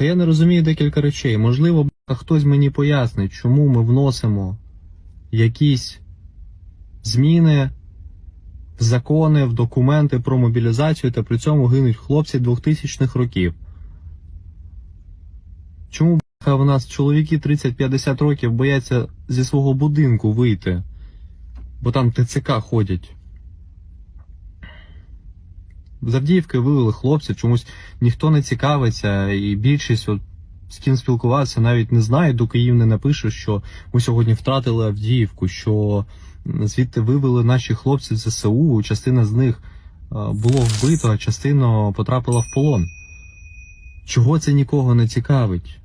Та я не розумію декілька речей. Можливо, хтось мені пояснить, чому ми вносимо якісь зміни в закони, в документи про мобілізацію та при цьому гинуть хлопці 2000-х років. Чому б**, в нас чоловіки 30-50 років бояться зі свого будинку вийти, бо там ТЦК ходять. З Авдіївки вивели хлопців, чомусь ніхто не цікавиться, і більшість, от, з ким спілкуватися, навіть не знають, доки їм не напише, що ми сьогодні втратили Авдіївку, що звідти вивели наші хлопці з ЗСУ, частина з них було вбито, а частина потрапила в полон. Чого це нікого не цікавить?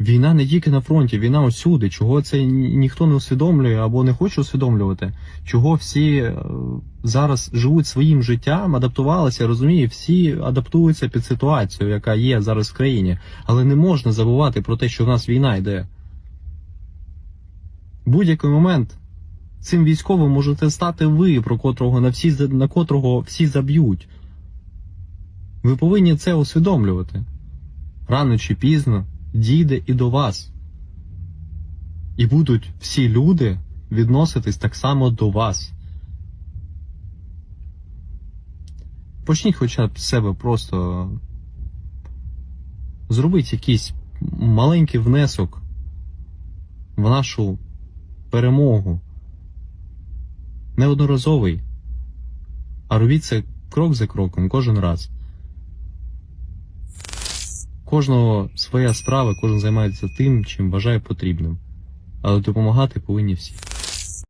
Війна не тільки на фронті, війна усюди. Чого це ніхто не усвідомлює або не хоче усвідомлювати? Чого всі е, зараз живуть своїм життям, адаптувалися, розумію, всі адаптуються під ситуацію, яка є зараз в країні. Але не можна забувати про те, що в нас війна йде. Будь-який момент цим військовим можете стати ви, про котрого на всі на котрого всі заб'ють. Ви повинні це усвідомлювати. Рано чи пізно дійде і до вас. І будуть всі люди відноситись так само до вас. Почніть хоча б з себе просто зробіть якийсь маленький внесок в нашу перемогу. Неодноразовий. А робіть це крок за кроком, кожен раз. Кожного своя справа, кожен займається тим, чим вважає потрібним. Але допомагати повинні всі.